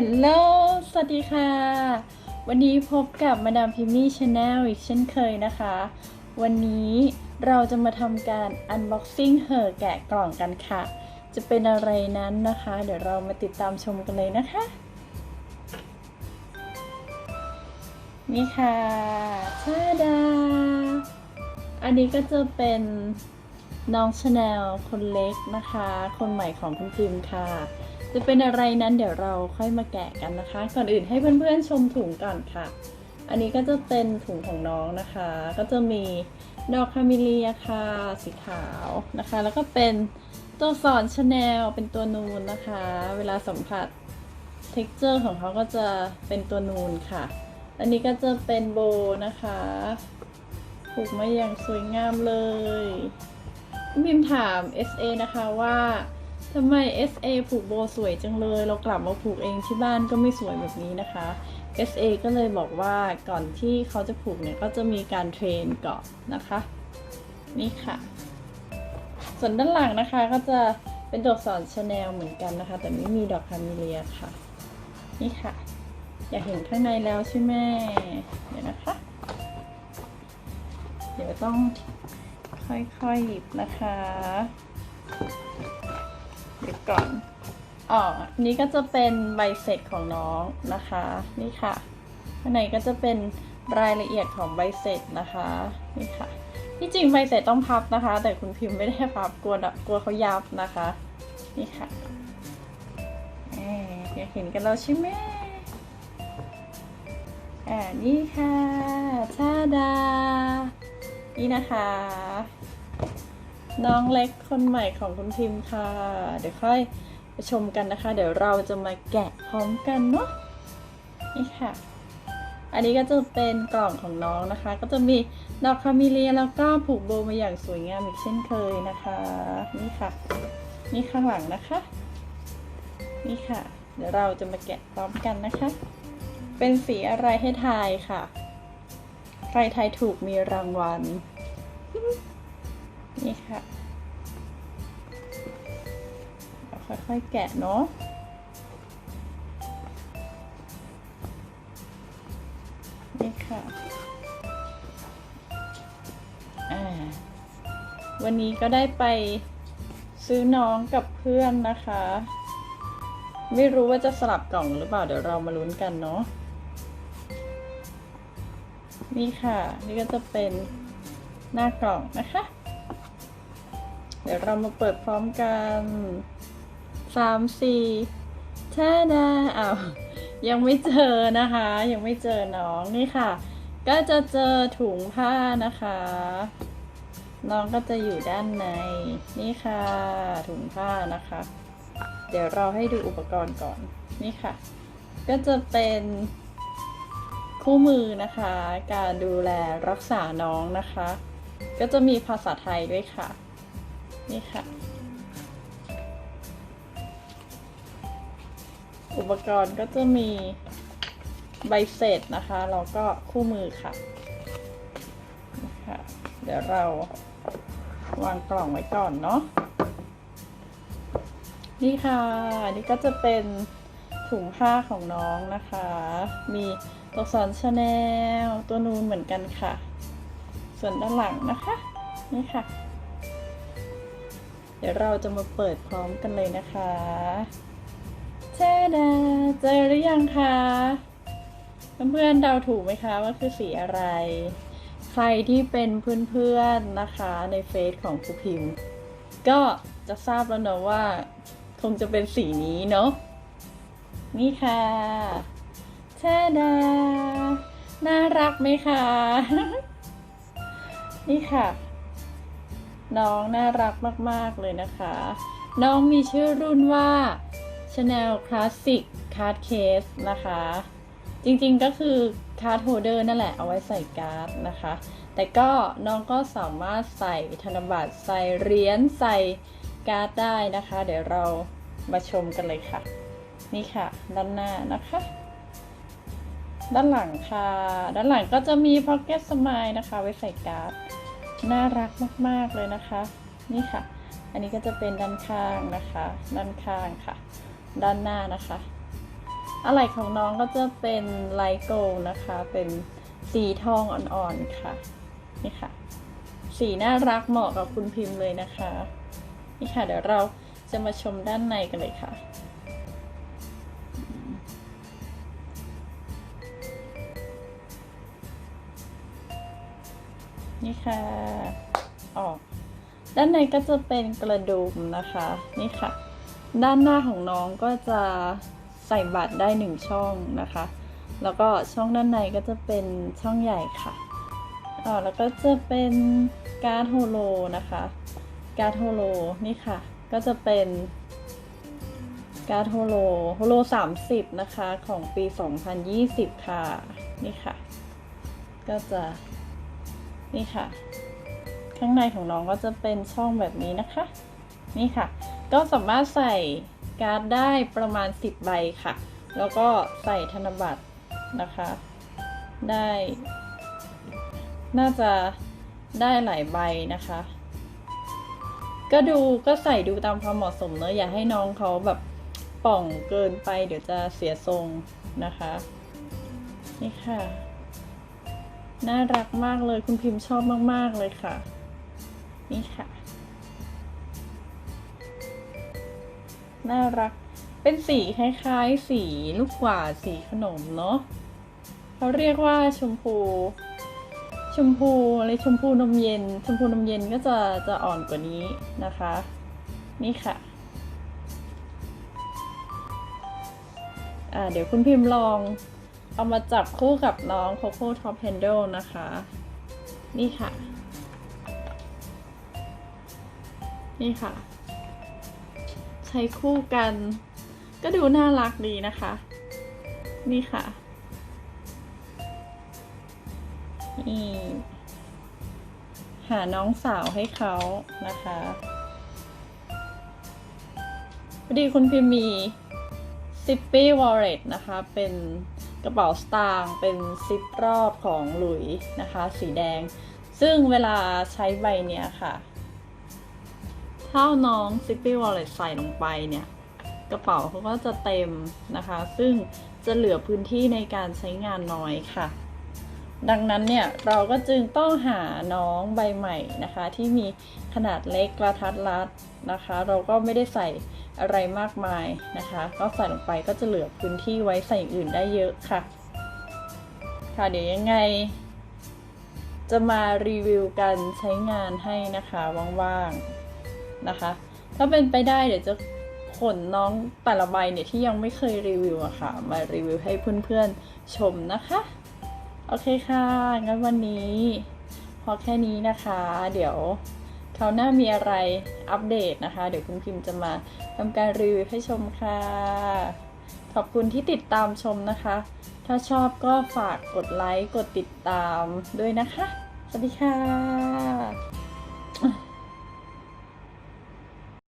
ฮลโลสวัสดีค่ะ วันนี้พบกับมาดามพิมมี่ชาแนลอีกเช่นเคยนะคะ วันนี้เราจะมาทำการ unboxing เห่อแกะกล่องกันค่ะ จะเป็นอะไรนั้นนะคะ เดี๋ยวเรามาติดตามชมกันเลยนะคะ นี่ค่ะชาดา อันนี้ก็จะเป็นน้องชาแนลคนเล็กนะคะ คนใหม่ของคุณพิมพ์ค่ะ จะเป็นอะไรนั้นเดี๋ยวเราค่อยมาแกะกันนะคะ ก่อนอื่นให้เพื่อนๆชมถุงก่อนค่ะ อันนี้ก็จะเป็นถุงของน้องนะคะ ก็จะมีดอกคามิเลียค่ะสีขาวนะคะ แล้วก็เป็นตัวสอนชาแนลเป็นตัวนูนนะคะ เวลาสัมผัสเท็กเจอร์ของเขาก็จะเป็นตัวนูนค่ะ อันนี้ก็จะเป็นโบนะคะผูกมาอย่างสวยงามเลยพิมถาม SA นะคะว่า ทำไม SA ผูกโบสวยจังเลย เรากลับมาผูกเองที่บ้านก็ไม่สวยแบบนี้นะคะ SA ก็เลยบอกว่าก่อนที่เขาจะผูกเนี่ยก็จะมีการเทรนก่อนนะคะ นี่ค่ะ ส่วนด้านหลังนะคะก็จะเป็นตัวอักษรชาแนลเหมือนกันนะคะ แต่ไม่มีดอกคาเมิเลียค่ะ นี่ค่ะ อยากเห็นข้างในแล้วใช่ไหมเดี๋ยวนะคะ เดี๋ยวต้องค่อยๆหยิบนะคะ เดี๋ยวก่อนอ๋อนี่ก็จะเป็นใบเสร็จของน้องนะคะ นี่ค่ะข้างในก็จะเป็นรายละเอียดของใบเสร็จนะคะ นี่ค่ะ ที่จริงใบเสร็จต้องพับนะคะ แต่คุณพิมพ์ไม่ได้พับกลัวกลัวเขายับนะคะ นี่ค่ะแหมอยากเห็นกันแล้วใช่ไหมอ่านี่ค่ะชาดา นี่นะคะ น้องเล็กคนใหม่ของคุณพิมพ์ค่ะ เดี๋ยวค่อยไปชมกันนะคะ เดี๋ยวเราจะมาแกะพร้อมกันเนาะนี่ค่ะ อันนี้ก็จะเป็นกล่องของน้องนะคะ ก็จะมีดอกคาเมิเลียแล้วก็ผูกโบมาอย่างสวยงามอีกเช่นเคยนะคะ นี่ค่ะ นี่ข้างหลังนะคะ นี่ค่ะ เดี๋ยวเราจะมาแกะพร้อมกันนะคะ เป็นสีอะไรให้ทายค่ะ ใครทายถูกมีรางวัล นี่ค่ะค่อยๆแกะเนาะนี่ค่ะอ่าวันนี้ก็ได้ไปซื้อน้องกับเพื่อนนะคะ ไม่รู้ว่าจะสลับกล่องหรือเปล่า เดี๋ยวเรามาลุ้นกันเนาะนี่ค่ะ นี่ก็จะเป็นหน้ากล่องนะคะ เดี๋ยวเรามาเปิดพร้อมกันสามสี่ท่าดาอ้าวยังไม่เจอนะคะ ยังไม่เจอน้องนี่ค่ะ ก็จะเจอถุงผ้านะคะ น้องก็จะอยู่ด้านในนี่ค่ะ ถุงผ้านะคะ เดี๋ยวเราให้ดูอุปกรณ์ก่อนนี่ค่ะ ก็จะเป็นคู่มือนะคะ การดูแลรักษาน้องนะคะ ก็จะมีภาษาไทยด้วยค่ะ นี่ค่ะ อุปกรณ์ก็จะมีใบเสร็จนะคะแล้วก็คู่มือค่ะนี่ค่ะเดี๋ยวเราวางกล่องไว้ก่อนเนาะนี่ค่ะนี่ก็จะเป็นถุงผ้าของน้องนะคะ มีตัวอักษรชาแนลตัวนูนเหมือนกันค่ะ ส่วนด้านหลังนะคะ นี่ค่ะ ดี๋ยวเราจะมาเปิดพร้อมกันเลยนะคะเจดาเจอหรือยังคะเพื่อนๆเดาถูกไหมคะว่าคือสีอะไร ใครที่เป็นเพื่อนๆนะคะในเฟซของครูพิมพ์ ก็จะทราบแล้วเนอะว่า คงจะเป็นสีนี้เนาะนี่ค่ะชาดา น่ารักไหมคะ นี่ค่ะ น้องน่ารักมาก ๆ เลยนะคะ น้องมีชื่อรุ่นว่า Chanel Classic Card Case นะคะ จริงๆก็คือคาร์ดโฮเดอร์นั่นแหละเอาไว้ใส่การ์ดนะคะ แต่ก็น้องก็สามารถใส่ธนบัตรใส่เหรียญใส่การ์ดได้นะคะ เดี๋ยวเรามาชมกันเลยค่ะ นี่ค่ะ ด้านหน้านะคะ ด้านหลังค่ะ ด้านหลังก็จะมี Pocket Smile นะคะ ไว้ใส่การ์ด น่ารักมาก ๆ เลยนะคะ นี่ค่ะ อันนี้ก็จะเป็นด้านข้างนะคะ ด้านข้างค่ะ ด้านหน้านะคะ อะไรของน้องก็จะเป็นไลโกนะคะ เป็นสีทองอ่อนๆค่ะ นี่ค่ะ สีน่ารักเหมาะกับคุณพิมพ์เลยนะคะ นี่ค่ะ เดี๋ยวเราจะมาชมด้านในกันเลยค่ะ นี่ค่ะ ออก ด้านในก็จะเป็นกระดุมนะคะ นี่ค่ะ ด้านหน้าของน้องก็จะใส่บัตรได้หนึ่งช่องนะคะ แล้วก็ช่องด้านในก็จะเป็นช่องใหญ่ค่ะอ่าแล้วก็จะเป็นการ์ดโฮโลนะคะ การ์ดโฮโลนี่ค่ะ ก็จะเป็นการ์ดโฮโลโฮโล30 นะคะ ของปี 2020 ค่ะ นี่ค่ะ ก็จะ นี่ค่ะ ข้างในของน้องก็จะเป็นช่องแบบนี้นะคะ นี่ค่ะ ก็สามารถใส่การ์ดได้ประมาณ 10 ใบค่ะ แล้วก็ใส่ธนบัตรนะคะ ได้ น่าจะได้หลายใบนะคะ ก็ดูก็ใส่ดูตามความเหมาะสมเนอะอย่าให้น้องเขาแบบป่องเกินไป เดี๋ยวจะเสียทรงนะคะ นี่ค่ะ น่ารักมากเลยคุณพิมพ์ชอบมาก ๆ เลยค่ะ นี่ค่ะ น่ารักเป็นสีคล้ายๆ สีลูกกวาดสีขนมเนาะเขาเรียกว่าชมพู ชมพูอะไรชมพูนมเย็น ชมพูนมเย็นก็จะจะอ่อนกว่านี้นะคะ นี่ค่ะอ่าเดี๋ยวคุณพิมพ์ลอง เอามาจับคู่กับน้องโคโค่ท็อป a ฮน d l e นะคะ นี่ค่ะ นี่ค่ะ ใช้คู่กัน ก็ดูน่ารักดีนะคะ นี่ค่ะ นี่ หาน้องสาวให้เขานะคะพอดีคุณพิมพ์มี Zippy Wallet นะคะ เป็น กระเป๋าสตางค์เป็นซิปรอบของหลุยนะคะ สีแดง ซึ่งเวลาใช้ใบเนี้ยค่ะ เท่าน้องซิปปี้วอลเล็ตใส่ลงไปเนี่ย กระเป๋าเขาก็จะเต็มนะคะ ซึ่งจะเหลือพื้นที่ในการใช้งานน้อยค่ะ ดังนั้นเนี่ยเราก็จึงต้องหาน้องใบใหม่นะคะ ที่มีขนาดเล็กกระทัดรัดนะคะ เราก็ไม่ได้ใส่อะไรมากมายนะคะ ก็ใส่ลงไปก็จะเหลือพื้นที่ไว้ใส่อื่นได้เยอะค่ะ ค่ะเดี๋ยวยังไง จะมารีวิวการใช้งานให้นะคะว่างๆนะคะ ถ้าเป็นไปได้เดี๋ยวจะขนน้องแต่ละใบเนี่ยที่ยังไม่เคยรีวิวอะค่ะ มารีวิวให้เพื่อนๆชมนะคะ โอเคค่ะ งั้นวันนี้พอแค่นี้นะคะ เดี๋ยวคราวหน้ามีอะไรอัปเดตนะคะ เดี๋ยวคุณพิมพ์จะมาทำการรีวิวให้ชมค่ะ ขอบคุณที่ติดตามชมนะคะ ถ้าชอบก็ฝากกดไลค์ กดติดตามด้วยนะคะ สวัสดีค่ะ